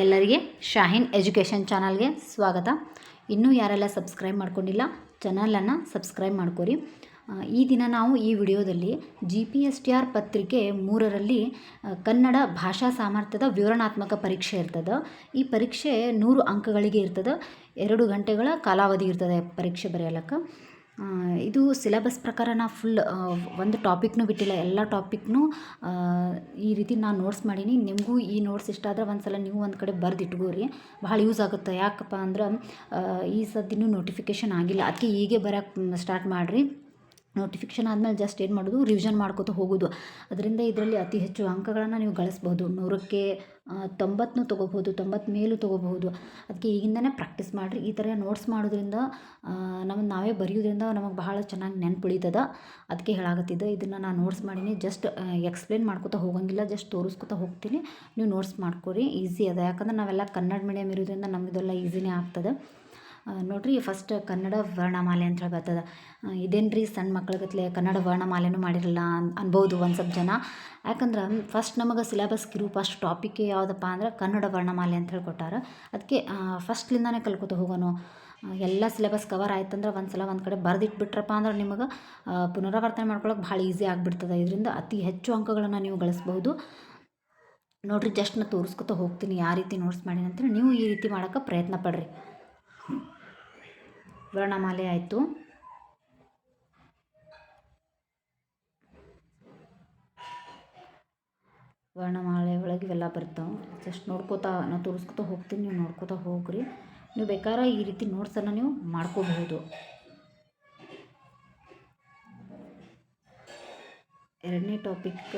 ಎಲ್ಲರಿಗೆ ಶಾಹಿನ್ ಎಜುಕೇಷನ್ ಚಾನಲ್ಗೆ ಸ್ವಾಗತ. ಇನ್ನೂ ಯಾರೆಲ್ಲ ಸಬ್ಸ್ಕ್ರೈಬ್ ಮಾಡ್ಕೊಂಡಿಲ್ಲ, ಚಾನಲನ್ನು ಸಬ್ಸ್ಕ್ರೈಬ್ ಮಾಡ್ಕೊರಿ. ಈ ದಿನ ನಾವು ಈ ವಿಡಿಯೋದಲ್ಲಿ G P S T R ಪತ್ರಿಕೆ ಮೂರರಲ್ಲಿ ಕನ್ನಡ ಭಾಷಾ ಸಾಮರ್ಥ್ಯದ ವಿವರಣಾತ್ಮಕ ಪರೀಕ್ಷೆ ಇರ್ತದೆ. ಈ ಪರೀಕ್ಷೆ ನೂರು ಅಂಕಗಳಿಗೆ ಇರ್ತದೆ. ಎರಡು ಗಂಟೆಗಳ ಕಾಲಾವಧಿ ಇರ್ತದೆ ಪರೀಕ್ಷೆ ಬರೆಯಲಕ್ಕೆ. ಇದು ಸಿಲೆಬಸ್ ಪ್ರಕಾರ ನಾ ಫುಲ್ ಒಂದು ಟಾಪಿಕ್ನೂ ಬಿಟ್ಟಿಲ್ಲ, ಎಲ್ಲ ಟಾಪಿಕ್ನೂ ಈ ರೀತಿ ನಾನು ನೋಟ್ಸ್ ಮಾಡೀನಿ. ನಿಮಗೂ ಈ ನೋಟ್ಸ್ ಇಷ್ಟ ಆದ್ರೆ ಒಂದು ಸಲ ನೀವು ಒಂದು ಕಡೆ ಬರೆದು ಭಾಳ ಯೂಸ್ ಆಗುತ್ತೆ. ಯಾಕಪ್ಪ ಅಂದ್ರೆ ಈ ಸದ್ದಿನೂ ನೋಟಿಫಿಕೇಶನ್ ಆಗಿಲ್ಲ. ಅದಕ್ಕೆ ಹೀಗೆ ಬರೋಕ್ಕೆ ಸ್ಟಾರ್ಟ್ ಮಾಡಿರಿ. ನೋಟಿಫಿಕೇಷನ್ ಆದಮೇಲೆ ಜಸ್ಟ್ ಏನು ಮಾಡೋದು? ರಿವಿಷನ್ ಮಾಡ್ಕೋತ ಹೋಗೋದು. ಅದರಿಂದ ಇದರಲ್ಲಿ ಅತಿ ಹೆಚ್ಚು ಅಂಕಗಳನ್ನು ನೀವು ಗಳಿಸ್ಬೋದು ನೂರಕ್ಕೆ ತೊಂಬತ್ತನ್ನೂ ತೊಗೋಬೋದು ತೊಂಬತ್ತು ಮೇಲೂ ತೊಗೋಬಹುದು. ಅದಕ್ಕೆ ಈಗಿಂದನೇ ಪ್ರಾಕ್ಟೀಸ್ ಮಾಡಿರಿ. ಈ ಥರ ನೋಟ್ಸ್ ಮಾಡೋದ್ರಿಂದ ನಮಗೆ ನಾವೇ ಬರೆಯೋದ್ರಿಂದ ನಮಗೆ ಬಹಳ ಚೆನ್ನಾಗಿ ನೆನ್ಪುಳಿತದ. ಅದಕ್ಕೆ ಹೇಳಾಗತ್ತಿದ್ದೆ ಇದನ್ನು ನಾನು ನೋಟ್ಸ್ ಮಾಡೀನಿ. ಜಸ್ಟ್ ಎಕ್ಸ್ಪ್ಲೇನ್ ಮಾಡ್ಕೋತಾ ಹೋಗಂಗಿಲ್ಲ. ಜಸ್ಟ್ ತೋರಿಸ್ಕೊತಾ ಹೋಗ್ತೀನಿ. ನೀವು ನೋಟ್ಸ್ ಮಾಡ್ಕೊರಿ. ಈಸಿ ಅದ. ಯಾಕಂದ್ರೆ ನಾವೆಲ್ಲ ಕನ್ನಡ ಮೀಡಿಯಮ್ ಇರೋದ್ರಿಂದ ನಮಗಿದೆಲ್ಲ ಈಸಿನೇ ಆಗ್ತದೆ. ನೋಡ್ರಿ ಫಸ್ಟ್ ಕನ್ನಡ ವರ್ಣಮಾಲೆ ಅಂತ ಹೇಳಿ ಬರ್ತದೆ ಇದೇನು ರೀ ಸಣ್ಣ ಮಕ್ಳಿಗತ್ಲೆ ಕನ್ನಡ ವರ್ಣಮಾಲೆನೂ ಮಾಡಿರಲ್ಲ ಅನ್, ಅನ್ಬೋದು ಒಂದು ಸ್ವಲ್ಪ ಜನ. ಯಾಕಂದ್ರೆ ಫಸ್ಟ್ ನಮಗೆ ಸಿಲೆಬಸ್ ಕಿರು ಫಸ್ಟ್ ಟಾಪಿಕ್ ಯಾವುದಪ್ಪ ಅಂದ್ರೆ ಕನ್ನಡ ವರ್ಣಮಾಲೆ ಅಂತ ಹೇಳಿ ಕೊಟ್ಟಾರ ಅದಕ್ಕೆ ಫಸ್ಟ್ಲಿಂದಾನೇ ಕಲ್ಕೊತ ಹೋಗೋಣ ಎಲ್ಲ ಸಿಲೆಬಸ್ ಕವರ್ ಆಯ್ತಂದ್ರೆ ಒಂದು ಸಲ ಒಂದು ಕಡೆ ಬರೆದಿಟ್ಬಿಟ್ರಪ್ಪ ಅಂದ್ರೆ ನಿಮಗೆ ಪುನರಾವರ್ತನೆ ಮಾಡ್ಕೊಳ್ಳೋಕೆ ಭಾಳ ಈಸಿ ಆಗಿಬಿಡ್ತದೆ. ಇದರಿಂದ ಅತಿ ಹೆಚ್ಚು ಅಂಕಗಳನ್ನು ನೀವು ಗಳಿಸ್ಬಹುದು. ನೋಡಿರಿ ಜಸ್ಟ್ ನಾನು ತೋರಿಸ್ಕೊತ ಹೋಗ್ತೀನಿ ಯಾವ ರೀತಿ ನೋಟ್ಸ್ ಮಾಡಿ ಅಂತೇಳಿ ನೀವು ಈ ರೀತಿ ಮಾಡೋಕ್ಕೆ ಪ್ರಯತ್ನ ಪಡ್ರಿ. ವರ್ಣಮಾಲೆ ಆಯಿತು. ವರ್ಣಮಾಲೆ ಒಳಗೆ ಇವೆಲ್ಲ ಬರ್ತಾವೆ. ಜಸ್ಟ್ ನೋಡ್ಕೋತಾ ನಾನು ತೋರಿಸ್ಕೊತಾ ಹೋಗ್ತೀನಿ, ನೀವು ನೋಡ್ಕೋತಾ ಹೋಗ್ರಿ. ನೀವು ಬೇಕಾದ್ರೆ ಈ ರೀತಿ ನೋಟ್ಸನ್ನು ನೀವು ಮಾಡ್ಕೋಬಹುದು. ಎರಡನೇ ಟಾಪಿಕ್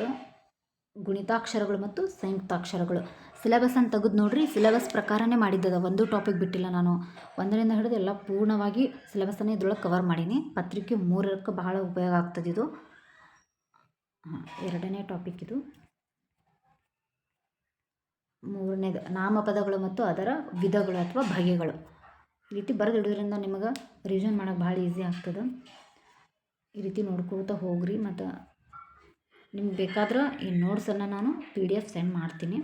ಗುಣಿತಾಕ್ಷರಗಳು ಮತ್ತು ಸಂಯುಕ್ತಾಕ್ಷರಗಳು. ಸಿಲೆಬಸ್ ಅಂತ ತೆಗೆದು ನೋಡ್ರಿ ಸಿಲೆಬಸ್ ಪ್ರಕಾರನೇ ಮಾಡಿದ್ದದ. ಒಂದು ಟಾಪಿಕ್ ಬಿಟ್ಟಿಲ್ಲ ನಾನು. ಒಂದರಿಂದ ಹಿಡಿದು ಎಲ್ಲ ಪೂರ್ಣವಾಗಿ ಸಿಲೆಬಸ್ಸನ್ನು ಇದ್ರೊಳಗೆ ಕವರ್ ಮಾಡೀನಿ. ಪತ್ರಿಕೆ ಮೂರಕ್ಕೆ ಬಹಳ ಉಪಯೋಗ ಆಗ್ತದೆ ಇದು. ಎರಡನೇ ಟಾಪಿಕ್ ಇದು. ಮೂರನೇದು ನಾಮಪದಗಳು ಮತ್ತು ಅದರ ವಿಧಗಳು ಅಥವಾ ಬಗೆಗಳು. ಈ ರೀತಿ ಬರೆದಿಡೋದ್ರಿಂದ ನಿಮಗೆ ರಿವಿಷನ್ ಮಾಡೋಕೆ ಭಾಳ ಈಸಿ ಆಗ್ತದೆ. ಈ ರೀತಿ ನೋಡ್ಕೋತಾ ಹೋಗ್ರಿ ಮತ್ತು ನಿಮ್ಗೆ ಬೇಕಾದ್ರೆ ಈ ನೋಟ್ಸನ್ನು ನಾನು ಪಿ ಡಿ ಎಫ್ ಸೆಂಡ್ ಮಾಡ್ತೀನಿ.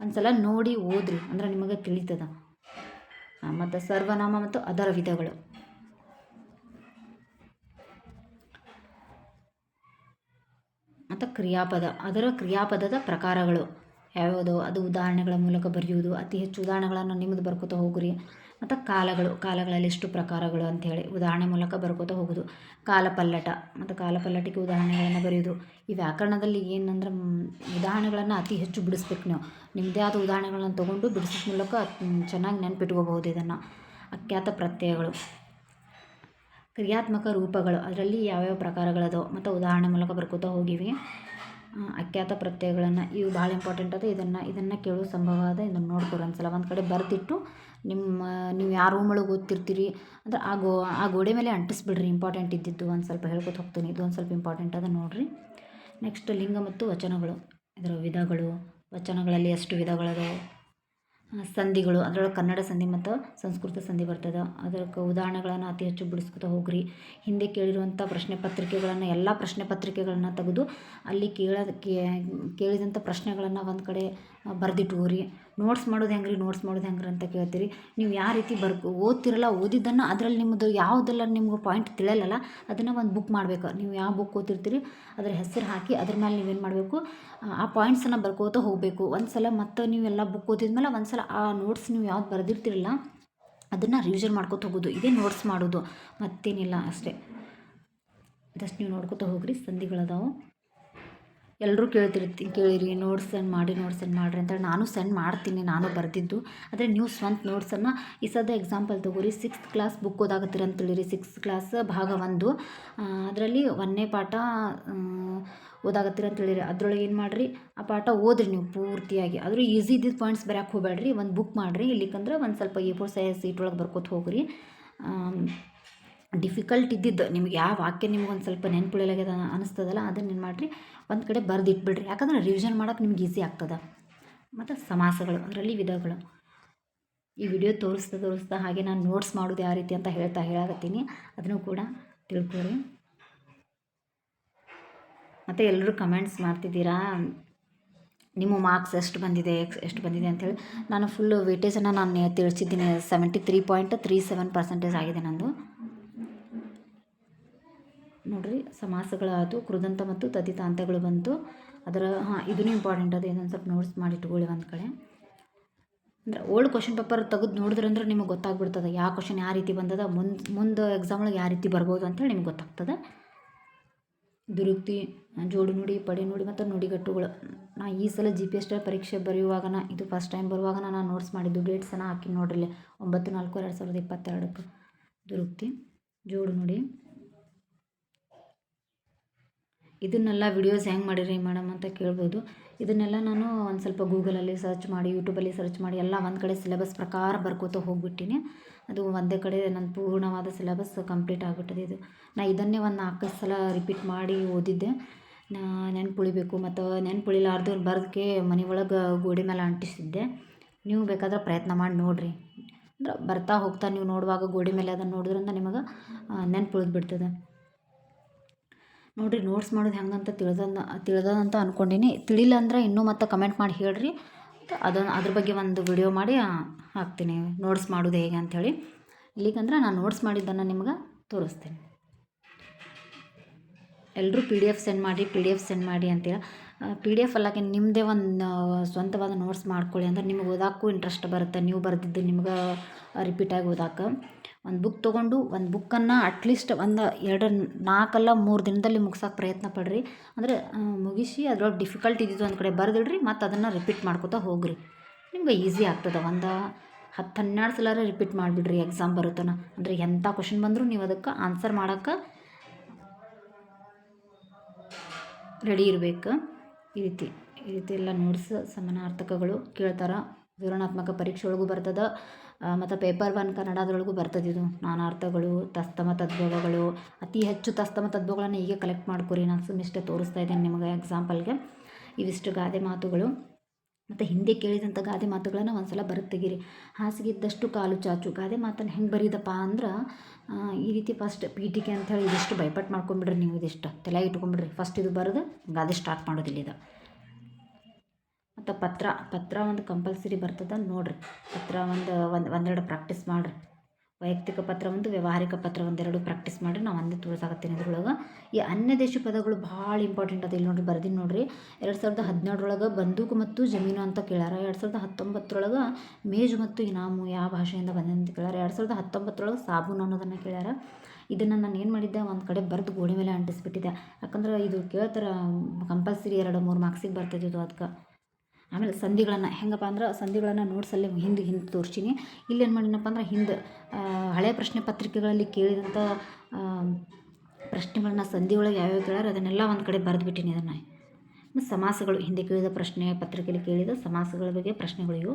ಒಂದು ಸಲ ನೋಡಿ ಓದ್ರಿ, ಅಂದ್ರೆ ನಿಮಗೆ ತಿಳಿತದ. ಮತ್ತು ಸರ್ವನಾಮ ಮತ್ತು ಅದರ ವಿಧಗಳು. ಮತ್ತು ಕ್ರಿಯಾಪದ, ಅದರ ಕ್ರಿಯಾಪದದ ಪ್ರಕಾರಗಳು. ಯಾವ್ಯಾವುದು, ಅದು ಉದಾಹರಣೆಗಳ ಮೂಲಕ ಬರೆಯುವುದು, ಅತಿ ಹೆಚ್ಚು ಉದಾಹರಣೆಗಳನ್ನು ನಿಮ್ಮದು ಬರ್ಕೋತಾ ಹೋಗ್ರಿ. ಮತ್ತು ಕಾಲಗಳು, ಕಾಲಗಳಲ್ಲಿ ಎಷ್ಟು ಪ್ರಕಾರಗಳು ಅಂಥೇಳಿ ಉದಾಹರಣೆ ಮೂಲಕ ಬರ್ಕೋತಾ ಹೋಗೋದು. ಕಾಲಪಲ್ಲಟ, ಮತ್ತು ಕಾಲಪಲ್ಲಟಕ್ಕೆ ಉದಾಹರಣೆಗಳನ್ನು ಬರೆಯೋದು. ಈ ವ್ಯಾಕರಣದಲ್ಲಿ ಏನಂದ್ರೆ ಉದಾಹರಣೆಗಳನ್ನು ಅತಿ ಹೆಚ್ಚು ಬಿಡಿಸ್ಬೇಕು ನೀವು. ನಿಮ್ಮದೇ ಆದ ಉದಾಹರಣೆಗಳನ್ನು ತೊಗೊಂಡು ಬಿಡಿಸೋ ಮೂಲಕ ಚೆನ್ನಾಗಿ ನೆನ್ಪಿಟ್ಕೋಬಹುದು ಇದನ್ನು. ಅಖ್ಯಾತ ಪ್ರತ್ಯಯಗಳು. ಕ್ರಿಯಾತ್ಮಕ ರೂಪಗಳು, ಅದರಲ್ಲಿ ಯಾವ್ಯಾವ ಪ್ರಕಾರಗಳದೋ ಮತ್ತು ಉದಾಹರಣೆ ಮೂಲಕ ಬರ್ಕೋತಾ ಹೋಗಿವಿ. ಅಖ್ಯಾತ ಪ್ರತ್ಯಯಗಳನ್ನು ಇವು ಭಾಳ ಇಂಪಾರ್ಟೆಂಟ್ ಅದ. ಇದನ್ನು ಇದನ್ನು ಕೇಳೋ ಸಂಭವ ಅದ. ಇದನ್ನು ನೋಡ್ಕೊರು ಒಂದ್ಸಲ. ಒಂದು ಕಡೆ ಬರೆದಿಟ್ಟು ನಿಮ್ಮ, ನೀವು ಯಾವ ಒಳಗೆ ಓದ್ತಿರ್ತೀರಿ? ಅಂದ್ರೆ ಆ ಗೋ, ಆ ಗೋಡೆ ಮೇಲೆ ಅಂಟಿಸ್ಬಿಡ್ರಿ. ಇಂಪಾರ್ಟೆಂಟ್ ಇದ್ದಿದ್ದು ಒಂದು ಸ್ವಲ್ಪ ಹೇಳ್ಕೊತ ಹೋಗ್ತೀನಿ. ಇದು ಒಂದು ಸ್ವಲ್ಪ ಇಂಪಾರ್ಟೆಂಟ್ ಅದ ನೋಡಿರಿ. ನೆಕ್ಸ್ಟ್ ಲಿಂಗ ಮತ್ತು ವಚನಗಳು. ಇದರ ವಿಧಗಳು. ವಚನಗಳಲ್ಲಿ ಎಷ್ಟು ವಿಧಗಳದಾವೆ. ಸಂಧಿಗಳು. ಅದರೊಳಗೆ ಕನ್ನಡ ಸಂಧಿ ಮತ್ತು ಸಂಸ್ಕೃತ ಸಂಧಿ ಬರ್ತದೆ. ಅದಕ್ಕೆ ಉದಾಹರಣೆಗಳನ್ನು ಅತಿ ಹೆಚ್ಚು ಬಿಡಿಸ್ಕೊತಾ ಹೋಗ್ರಿ. ಹಿಂದೆ ಕೇಳಿರುವಂಥ ಪ್ರಶ್ನೆ ಪತ್ರಿಕೆಗಳನ್ನು, ಎಲ್ಲ ಪ್ರಶ್ನೆ ಪತ್ರಿಕೆಗಳನ್ನು ತೆಗೆದು ಅಲ್ಲಿ ಕೇಳೋದು ಕೇಳಿದಂಥ ಪ್ರಶ್ನೆಗಳನ್ನು ಒಂದು ಕಡೆ ಬರೆದಿಟ್ಕೋರಿ ನೋಟ್ಸ್ ಮಾಡೋದು ಹೆಂಗ್ರಿ ನೋಟ್ಸ್ ಮಾಡೋದು ಹೆಂಗ್ರಿ ಅಂತ ಕೇಳ್ತೀರಿ. ನೀವು ಯಾವ ರೀತಿ ಬರ್ ಓದ್ತಿರಲ್ಲ, ಓದಿದ್ದನ್ನು ಅದರಲ್ಲಿ ನಿಮ್ಮದು ಯಾವುದೆಲ್ಲ ನಿಮ್ಗೆ ಪಾಯಿಂಟ್ ತಿಳಿಯಲ್ಲ ಅದನ್ನು ಒಂದು ಬುಕ್ ಮಾಡಬೇಕು. ನೀವು ಯಾವ ಬುಕ್ ಓದ್ತಿರ್ತೀರಿ, ಅದರ ಹೆಸರು ಹಾಕಿ ಅದ್ರ ಮೇಲೆ ನೀವೇನು ಮಾಡಬೇಕು, ಆ ಪಾಯಿಂಟ್ಸನ್ನು ಬರ್ಕೋತ ಹೋಗಬೇಕು. ಒಂದು ಸಲ ಮತ್ತೆ ನೀವೆಲ್ಲ ಬುಕ್ ಓದಿದ್ಮೇಲೆ ಒಂದು ಸಲ ಆ ನೋಟ್ಸ್ ನೀವು ಯಾವ್ದು ಬರೆದಿರ್ತಿರಲ್ಲ, ಅದನ್ನು ರಿವಿಷನ್ ಮಾಡ್ಕೋತ ಹೋಗೋದು. ಇದೇ ನೋಟ್ಸ್ ಮಾಡೋದು. ಮತ್ತೇನಿಲ್ಲ ಅಷ್ಟೇ. ಜಸ್ಟ್ ನೀವು ನೋಡ್ಕೊತ ಹೋಗ್ರಿ. ಸಂಧಿಗಳದಾವು ಎಲ್ಲರೂ ಕೇಳ್ತಿರ್ತಿ, ಕೇಳಿರಿ ನೋಟ್ಸ್ ಸೆಂಡ್ ಮಾಡಿ ನೋಟ್ಸ್ ಸೆಂಡ್ ಮಾಡಿರಿ ಅಂತೇಳಿ ನಾನು ಸೆಂಡ್ ಮಾಡ್ತೀನಿ, ನಾನು ಬರೆದಿದ್ದು. ಆದರೆ ನೀವು ಸ್ವಂತ ನೋಟ್ಸನ್ನು ಈ ಸದ ಎಕ್ಸಾಂಪಲ್ ತಗೋರಿ ಸಿಕ್ಸ್ತ್ ಕ್ಲಾಸ್ ಬುಕ್ ಓದಾಕತ್ತೀರ ಅಂತ ಹೇಳಿರಿ ಸಿಕ್ಸ್ತ್ ಕ್ಲಾಸ್ ಭಾಗ ಒಂದು. ಅದರಲ್ಲಿ ಒಂದನೇ ಪಾಠ ಓದಾಗತ್ತೀರ ಅಂತ ಹೇಳಿರಿ ಅದರೊಳಗೆ ಏನು ಮಾಡಿರಿ, ಆ ಪಾಠ ಓದ್ರಿ ನೀವು ಪೂರ್ತಿಯಾಗಿ. ಆದರೂ ಈಸಿ ಇದ್ದಿದ್ದು ಪಾಯಿಂಟ್ಸ್ ಬರೆಯಕ್ಕೆ ಹೋಗಬೇಡ್ರಿ, ಒಂದು ಬುಕ್ ಮಾಡಿರಿ. ಇಲ್ಲಿಕಂದ್ರೆ ಒಂದು ಸ್ವಲ್ಪ ಎ ಫೋರ್ ಸೈಜ್ ಸೀಟ್ ಒಳಗೆ ಬರ್ಕೋತ ಹೋಗ್ರಿ. ಡಿಫಿಕಲ್ಟ್ ಇದ್ದಿದ್ದು, ನಿಮ್ಗೆ ಯಾವ ವಾಕ್ಯ ನಿಮ್ಗೆ ಒಂದು ಸ್ವಲ್ಪ ನೆನ್ಪುಳಿಲಾಗ್ಯದ ಅನಿಸ್ತದಲ್ಲ, ಅದನ್ನ ಏನು ಮಾಡಿರಿ? ಒಂದು ಕಡೆ ಬರೆದಿಟ್ಬಿಡ್ರಿ. ಯಾಕಂದ್ರೆ ರಿವಿಷನ್ ಮಾಡೋಕೆ ನಿಮ್ಗೆ ಈಸಿ ಆಗ್ತದೆ. ಮತ್ತು ಸಮಾಸಗಳು, ಅದರಲ್ಲಿ ವಿಧಗಳು. ಈ ವಿಡಿಯೋ ತೋರಿಸ್ತಾ ತೋರಿಸ್ತಾ ಹಾಗೆ ನಾನು ನೋಟ್ಸ್ ಮಾಡೋದು ಯಾವ ರೀತಿ ಅಂತ ಹೇಳ್ತಾ ಹೇಳಾಕತ್ತೀನಿ. ಅದನ್ನು ಕೂಡ ತಿಳ್ಕೊರಿ ಮತ್ತು ಎಲ್ಲರೂ ಕಮೆಂಟ್ಸ್ ಮಾಡ್ತಿದ್ದೀರಾ? ನಿಮ್ಮ ಮಾರ್ಕ್ಸ್ ಎಷ್ಟು ಬಂದಿದೆ, ಎಕ್ಸ್, ಎಷ್ಟು ಬಂದಿದೆ ಅಂಥೇಳಿ ನಾನು ಫುಲ್ಲು ವೇಟೇಜನ್ನು ನಾನು, ತಿಳಿಸಿದ್ದೀನಿ. Seventy three point three seven percentage ಆಗಿದೆ ನಂದು. ನೋಡ್ರಿ. ಸಮಾಸಗಳಾಯಿತು, ಕೃದಂತ ಮತ್ತು ತದಿತಾಂತಗಳು ಬಂತು. ಅದರ, ಹಾಂ ಇದೂ ಇಂಪಾರ್ಟೆಂಟ್ ಅದು. ಏನೊಂದು ಸ್ವಲ್ಪ ನೋಟ್ಸ್ ಮಾಡಿ ಇಟ್ಕೊಳ್ಳಿ ಒಂದು ಕಡೆ. ಅಂದ್ರೆ ಓಲ್ಡ್ ಕ್ವಶನ್ ಪೇಪರ್ ತೆಗೆದು ನೋಡಿದ್ರೆ ಅಂದ್ರೆ ನಿಮಗೆ ಗೊತ್ತಾಗ್ಬಿಡ್ತದೆ ಯಾವ ಕ್ವಶನ್ ಯಾವ ರೀತಿ ಬಂದದ, ಮುಂದೆ ಮುಂದೆ ಎಕ್ಸಾಮ್ ಒಳಗೆ ಯಾವ ರೀತಿ ಬರ್ಬೋದು ಅಂತೇಳಿ ನಿಮ್ಗೆ ಗೊತ್ತಾಗ್ತದೆ. ದುರುಕ್ತಿ, ಜೋಡು ನುಡಿ, ಪಡೆ ನುಡಿ ಮತ್ತು ನುಡಿಗಟ್ಟುಗಳು. ನಾ ಈ ಸಲ ಜಿ ಪಿ ಎಸ್ ಪರೀಕ್ಷೆ ಬರೆಯುವಾಗನ ಇದು ಫಸ್ಟ್ ಟೈಮ್ ಬರುವಾಗ ನಾನು ನೋಟ್ಸ್ ಮಾಡಿದ್ದು ಡೇಟ್ಸನ್ನು ಹಾಕಿ ನೋಡ್ರಿ ಒಂಬತ್ತು ನಾಲ್ಕು, ಎರಡು ಸಾವಿರದ ಇಪ್ಪತ್ತೆರಡಕ್ಕೆ. ದುರುಕ್ತಿ, ಜೋಡು ನುಡಿ. ಇದನ್ನೆಲ್ಲ ವಿಡಿಯೋಸ್ ಹೆಂಗೆ ಮಾಡಿರಿ ಮೇಡಮ್ ಅಂತ ಕೇಳ್ಬೋದು. ಇದನ್ನೆಲ್ಲ ನಾನು ಒಂದು ಸ್ವಲ್ಪ ಗೂಗಲಲ್ಲಿ ಸರ್ಚ್ ಮಾಡಿ ಯೂಟ್ಯೂಬಲ್ಲಿ ಸರ್ಚ್ ಮಾಡಿ, ಎಲ್ಲ ಒಂದು ಕಡೆ ಸಿಲೆಬಸ್ ಪ್ರಕಾರ ಬರ್ಕೋತ ಹೋಗ್ಬಿಟ್ಟಿನಿ. ಅದು ಒಂದೇ ಕಡೆ ನನ್ನ ಪೂರ್ಣವಾದ ಸಿಲೆಬಸ್ ಕಂಪ್ಲೀಟ್ ಆಗಿಬಿಟ್ಟಿದೆ ಇದು. ನಾ ಇದನ್ನೇ ಒಂದು ನಾಲ್ಕು ಸಲ ರಿಪೀಟ್ ಮಾಡಿ ಓದಿದ್ದೆ. ನಾ ನೆನ್ಪುಳಿಬೇಕು ಮತ್ತು ನೆನ್ಪುಳಿಲಾರ್ದು ಬರೆದಕ್ಕೆ ಮನೆ ಒಳಗೆ ಗೋಡೆ ಮೇಲೆ ಅಂಟಿಸಿದ್ದೆ. ನೀವು ಬೇಕಾದ್ರೆ ಪ್ರಯತ್ನ ಮಾಡಿ ನೋಡಿರಿ. ಅಂದ್ರೆ ಬರ್ತಾ ಹೋಗ್ತಾ ನೀವು ನೋಡುವಾಗ ಗೋಡೆ ಮೇಲೆ ಅದನ್ನು ನೋಡಿದ್ರಿಂದ ನಿಮಗೆ ನೆನ್ಪು ಉಳಿದು ಬಿಡ್ತದೆ. ನೋಡಿರಿ ನೋಟ್ಸ್ ಮಾಡೋದು ಹೆಂಗಂತ ತಿಳ್ದಂದ ತಿಳ್ದದಂತ ಅಂದ್ಕೊಂಡೀನಿ ತಿಳಿಲ್ಲ ಅಂದ್ರೆ ಇನ್ನೂ ಮತ್ತೆ ಕಮೆಂಟ್ ಮಾಡಿ ಹೇಳ್ರಿ. ಅದನ್ನು ಅದ್ರ ಬಗ್ಗೆ ಒಂದು ವಿಡಿಯೋ ಮಾಡಿ ಹಾಕ್ತೀನಿ. ನೋಟ್ಸ್ ಮಾಡೋದು ಹೇಗೆ ಅಂಥೇಳಿ ಇಲ್ಲಿಗಂದ್ರೆ ನಾನು ನೋಟ್ಸ್ ಮಾಡಿದ್ದನ್ನು ನಿಮ್ಗೆ ತೋರಿಸ್ತೀನಿ. ಎಲ್ಲರೂ ಪಿ ಡಿ ಎಫ್ ಸೆಂಡ್ ಮಾಡಿ ಪಿ ಡಿ ಎಫ್ ಸೆಂಡ್ ಮಾಡಿ ಅಂತೀರ. ಪಿ ಡಿ ಎಫ್ ಅಲ್ಲಾಕೆ ನಿಮ್ಮದೇ ಒಂದು, ಸ್ವಂತವಾದ ನೋಟ್ಸ್ ಮಾಡ್ಕೊಳ್ಳಿ ಅಂದ್ರೆ ನಿಮ್ಗೆ ಓದೋಕ್ಕೂ ಇಂಟ್ರೆಸ್ಟ್ ಬರುತ್ತೆ. ನೀವು ಬರೆದಿದ್ದು ನಿಮ್ಗೆ ರಿಪೀಟಾಗಿ ಓದಾಕ. ಒಂದು ಬುಕ್ ತೊಗೊಂಡು ಒಂದು ಬುಕ್ಕನ್ನು ಅಟ್ಲೀಸ್ಟ್ ಒಂದು ಎರಡು, ನಾಲ್ಕಲ್ಲ ಮೂರು ದಿನದಲ್ಲಿ ಮುಗ್ಸೋಕೆ ಪ್ರಯತ್ನ ಪಡ್ರಿ. ಅಂದರೆ ಮುಗಿಸಿ ಅದ್ರೊಳಗೆ ಡಿಫಿಕಲ್ಟ್ ಇದ್ದಿದ್ದು ಒಂದು ಕಡೆ ಬರೆದಿಡ್ರಿ, ಮತ್ತು ಅದನ್ನು ರಿಪೀಟ್ ಮಾಡ್ಕೊತಾ ಹೋಗ್ರಿ. ನಿಮ್ಗೆ ಈಸಿ ಆಗ್ತದೆ, ಒಂದು ಹತ್ತು ಹನ್ನೆರಡು ಸಲ ರಿಪೀಟ್ ಮಾಡಿಬಿಡ್ರಿ ಎಕ್ಸಾಮ್ ಬರುತ್ತನ. ಅಂದರೆ ಎಂಥ ಕ್ವಶನ್ ಬಂದರೂ ನೀವು ಅದಕ್ಕೆ ಆನ್ಸರ್ ಮಾಡೋಕ್ಕೆ ರೆಡಿ ಇರಬೇಕು. ಈ ರೀತಿ ಈ ರೀತಿ ಎಲ್ಲ ನೋಟ್ಸ್ ಸಮಾನಾರ್ಥಕಗಳು ಕೇಳ್ತಾರೆ. ವಿವರಣಾತ್ಮಕ ಪರೀಕ್ಷೆ ಒಳಗೂ ಬರ್ತದೆ ಮತ್ತು ಪೇಪರ್ ಒನ್ ಕನ್ನಡದೊಳಗೂ ಬರ್ತದೆ ಇದು. ನಾನಾರ್ಥಗಳು ತಸ್ತಮ ತದ್ಭವಗಳು, ಅತಿ ಹೆಚ್ಚು ತಸ್ತಮ ತದ್ಭವಗಳನ್ನು ಹೀಗೆ ಕಲೆಕ್ಟ್ ಮಾಡ್ಕೊರಿ ನಾನು ಸುಮ್ಮಿಷ್ಟೇ ತೋರಿಸ್ತಾ ಇದ್ದೇನೆ ನಿಮಗೆ ಎಕ್ಸಾಂಪಲ್ಗೆ ಇವಿಷ್ಟು ಗಾದೆ ಮಾತುಗಳು. ಮತ್ತು ಹಿಂದೆ ಕೇಳಿದಂಥ ಗಾದೆ ಮಾತುಗಳನ್ನು ಒಂದು ಸಲ ಬರುತ್ತೆ ಹಾಸಿಗೆ ಇದ್ದಷ್ಟು ಕಾಲು ಚಾಚು. ಗಾದೆ ಮಾತನ್ನು ಹೆಂಗೆ ಬರೀದಪ್ಪ ಅಂದ್ರೆ ಈ ರೀತಿ ಫಸ್ಟ್ ಪೀಠಿಕೆ ಅಂಥೇಳಿ ಇದಿಷ್ಟು ಭಯಪಟ್ಟು ಮಾಡ್ಕೊಂಬಿಡ್ರಿ ನೀವು ಇದಿಷ್ಟು. ತಲೆ ಇಟ್ಕೊಂಬಿಡ್ರಿ ಫಸ್ಟ್ ಇದು ಬರೋದು ಗಾದೆ ಸ್ಟಾರ್ಟ್ ಮಾಡೋದಿಲ್ಲ ಇದು ಮತ್ತು ಪತ್ರ ಪತ್ರ ಒಂದು ಕಂಪಲ್ಸರಿ ಬರ್ತದೆ ನೋಡಿರಿ. ಪತ್ರ ಒಂದು ಒಂದು, ಒಂದೆರಡು ಪ್ರಾಕ್ಟೀಸ್ ಮಾಡಿರಿ. ವೈಯಕ್ತಿಕ ಪತ್ರ ಒಂದು, ವ್ಯವಹಾರಿಕ ಪತ್ರ ಒಂದೆರಡು ಪ್ರಾಕ್ಟೀಸ್ ಮಾಡಿರಿ. ನಾವು ಒಂದೇ ತೋರಿಸಾಕತ್ತೀನಿ ಇದ್ರೊಳಗೆ. ಈ ಅನ್ಯ ದೇಶ ಪದಗಳು ಭಾಳ ಇಂಪಾರ್ಟೆಂಟ್ ಅದ. ಇಲ್ಲಿ ನೋಡಿರಿ, ಬರ್ದಿನಿ ನೋಡಿರಿ. ಎರಡು ಸಾವಿರದ ಹದಿನೇಳರೊಳಗೆ ಬಂದೂಕು ಮತ್ತು ಜಮೀನು ಅಂತ ಕೇಳ್ಯಾರ. ಎರಡು ಸಾವಿರದ ಹತ್ತೊಂಬತ್ತರೊಳಗೆ ಮೇಜು ಮತ್ತು ಇನಾಮು ಯಾವ ಭಾಷೆಯಿಂದ ಬಂದಂತ ಕೇಳ್ಯಾರ. ಎರಡು ಸಾವಿರದ ಹತ್ತೊಂಬತ್ತರೊಳಗೆ ಸಾಬೂನು ಅನ್ನೋದನ್ನು ಕೇಳ್ಯಾರ. ಇದನ್ನು ನಾನು ಏನು ಮಾಡಿದ್ದೆ, ಒಂದು ಕಡೆ ಬರೆದು ಗೋಡೆ ಮೇಲೆ ಅಂಟಿಸ್ಬಿಟ್ಟಿದ್ದೆ. ಯಾಕಂದ್ರೆ ಇದು ಕೇಳ್ತಾರೆ ಕಂಪಲ್ಸರಿ ಎರಡು, ಮೂರು ಮಾರ್ಕ್ಸಿಗೆ ಬರ್ತಿದ್ದು ಅದಕ್ಕೆ ಆಮೇಲೆ ಸಂಧಿಗಳನ್ನು ಹೆಂಗಪ್ಪ ಅಂದ್ರೆ ಸಂಧಿಗಳನ್ನು ನೋಟ್ಸಲ್ಲಿ ಹಿಂದೆ ಹಿಂದೆ ತೋರಿಸ್ತೀನಿ ಇಲ್ಲೇನು ಮಾಡಿನಪ್ಪ ಅಂದ್ರೆ ಹಿಂದೆ ಹಳೆ ಪ್ರಶ್ನೆ ಪತ್ರಿಕೆಗಳಲ್ಲಿ ಕೇಳಿದಂಥ ಪ್ರಶ್ನೆಗಳನ್ನ ಸಂಧಿ ಒಳಗೆ ಯಾವ್ಯಾವ ಕೇಳ್ಯಾರ ಅದನ್ನೆಲ್ಲ ಒಂದು ಕಡೆ ಬರೆದ್ಬಿಟ್ಟಿನಿ ಬಿಟ್ಟೀನಿ ಅದನ್ನು. ಸಮಾಸಗಳು ಹಿಂದೆ ಕೇಳಿದ ಪ್ರಶ್ನೆ ಪತ್ರಿಕೆಯಲ್ಲಿ ಕೇಳಿದ ಸಮಾಸಗಳ ಬಗ್ಗೆ ಪ್ರಶ್ನೆಗಳಿವು.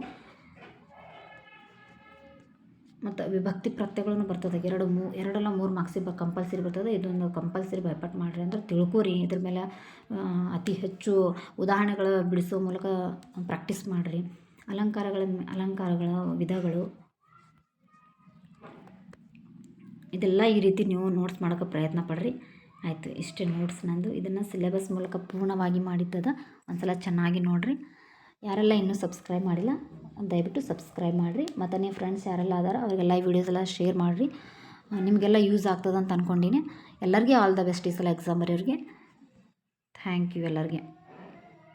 ಮತ್ತು ವಿಭಕ್ತಿ ಪ್ರತ್ಯಯಗಳನ್ನು ಬರ್ತದೆ. ಎರಡು ಮೂ, ಎರಡಲ್ಲ ಮೂರು ಮಾರ್ಕ್ಸಿಗೆ ಕಂಪಲ್ಸರಿ ಬರ್ತದೆ. ಇದೊಂದು ಕಂಪಲ್ಸರಿ ಬಯಪಾಟ್ ಮಾಡಿರಿ ಅಂದ್ರೆ ತಿಳ್ಕೊರಿ. ಇದ್ರ ಮೇಲೆ ಅತಿ ಹೆಚ್ಚು ಉದಾಹರಣೆಗಳು ಬಿಡಿಸೋ ಮೂಲಕ ಪ್ರಾಕ್ಟೀಸ್ ಮಾಡಿರಿ. ಅಲಂಕಾರಗಳ ಅಲಂಕಾರಗಳ ವಿಧಗಳು. ಇದೆಲ್ಲ ಈ ರೀತಿ ನೀವು ನೋಟ್ಸ್ ಮಾಡೋಕ್ಕೆ ಪ್ರಯತ್ನ ಪಡ್ರಿ. ಆಯಿತು, ಇಷ್ಟೇ ನೋಟ್ಸ್ ನಂದು. ಇದನ್ನು ಸಿಲೆಬಸ್ ಮೂಲಕ ಪೂರ್ಣವಾಗಿ ಮಾಡಿದ್ದದ ಒಂದು ಸಲ ಚೆನ್ನಾಗಿ ನೋಡಿರಿ. ಯಾರೆಲ್ಲ ಇನ್ನೂ ಸಬ್ಸ್ಕ್ರೈಬ್ ಮಾಡಿಲ್ಲ, ದಯವಿಟ್ಟು ಸಬ್ಸ್ಕ್ರೈಬ್ ಮಾಡಿರಿ. ಮತ್ತು ನೀವು ಫ್ರೆಂಡ್ಸ್ ಯಾರೆಲ್ಲ ಅದಾರ, ಅವರಿಗೆಲ್ಲ ಈ ವಿಡಿಯೋಸ್ ಎಲ್ಲ ಶೇರ್ ಮಾಡಿರಿ. ನಿಮಗೆಲ್ಲ ಯೂಸ್ ಆಗ್ತದೆ ಅಂತ ಅಂದ್ಕೊಂಡಿನಿ ಎಲ್ಲರಿಗೆ ಆಲ್ ದ ಬೆಸ್ಟ್ ಈ ಸಲ ಎಕ್ಸಾಮ್ ಬರೆಯೋರಿಗೆ. ಥ್ಯಾಂಕ್ ಯು ಎಲ್ಲರಿಗೆ.